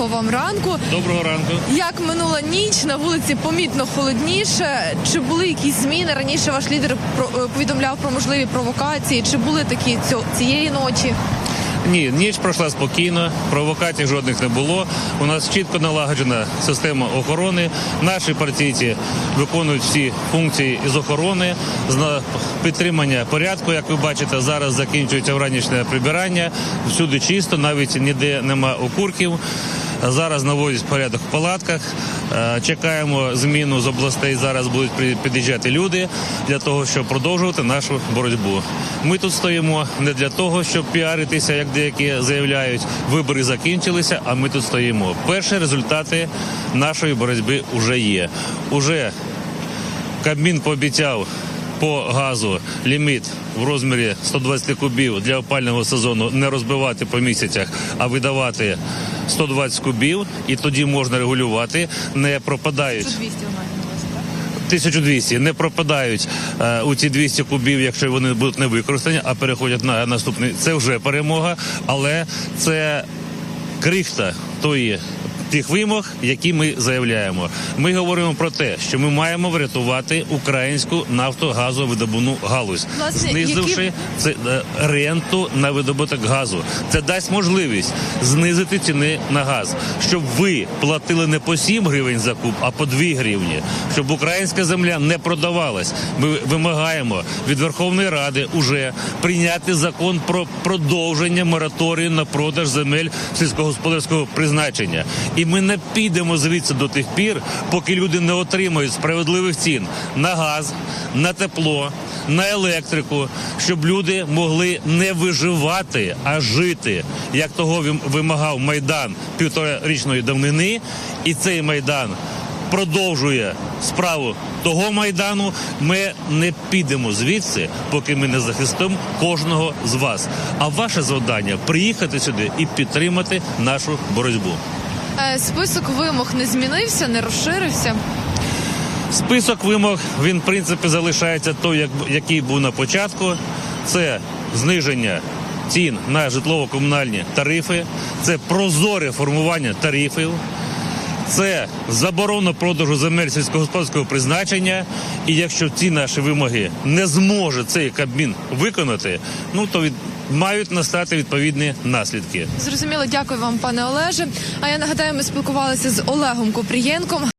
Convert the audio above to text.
Доброго вам ранку. Доброго ранку. Як минула ніч на вулиці помітно холодніше. Чи були якісь зміни? Раніше ваш лідер е, повідомляв про можливі провокації. Чи були такі цієї ночі? Ні, ніч пройшла спокійно, провокацій жодних не було. У нас чітко налагоджена система охорони. Наші партійці виконують всі функції із охорони, з підтримання порядку. Як ви бачите, зараз закінчується вранішнє прибирання. Всюди чисто, навіть ніде нема окурків. Зараз наводять порядок в палатках. Е, Чекаємо зміну з областей. Зараз будуть під'їжджати люди для того, щоб продовжувати нашу боротьбу. Ми тут стоїмо не для того, щоб піаритися, як деякі заявляють. Вибори закінчилися, а ми тут стоїмо. Перші результати нашої боротьби вже є. Уже Кабмін пообіцяв по газу ліміт в розмірі 120 кубів для опального сезону не розбивати по місяцях, а видавати 120 кубів, і тоді можна регулювати, не пропадають 1200 не пропадають е, у ці 200 кубів, якщо вони будуть не використані, а переходять на наступний. Це вже перемога, але це крихта тої. Тих вимог, які ми заявляємо, ми говоримо про те, що ми маємо врятувати українську нафтогазовидобувну галузь, Власне, знизивши які- це е, ренту на видобуток газу. Це дасть можливість знизити ціни на газ, щоб ви платили не по 7 гривень за куб, а по 2 гривні, щоб українська земля не продавалась. Ми вимагаємо від Верховної Ради уже прийняти закон про продовження мораторію на продаж земель сільськогосподарського призначення. І ми не підемо звідси до тих пір, поки люди не отримають справедливих цін на газ, на тепло, на електрику, щоб люди могли не виживати, а жити, як того вим- вимагав майдан півторарічної давнини, і цей майдан. Продовжує справу того майдану. Ми не підемо звідси, поки ми не захистимо кожного з вас. А ваше завдання приїхати сюди і підтримати нашу боротьбу. Е, Список вимог не змінився, не розширився. Список вимог він в принципі залишається той, який був на початку. Це зниження цін на житлово-комунальні тарифи, це прозоре формування тарифів. Це заборона продажу земель сільськогосподарського призначення. І якщо ці наші вимоги не зможе цей кабмін виконати, ну то від мають настати відповідні наслідки. Зрозуміло, дякую вам, пане Олеже. А я нагадаю, ми спілкувалися з Олегом Купрієнком.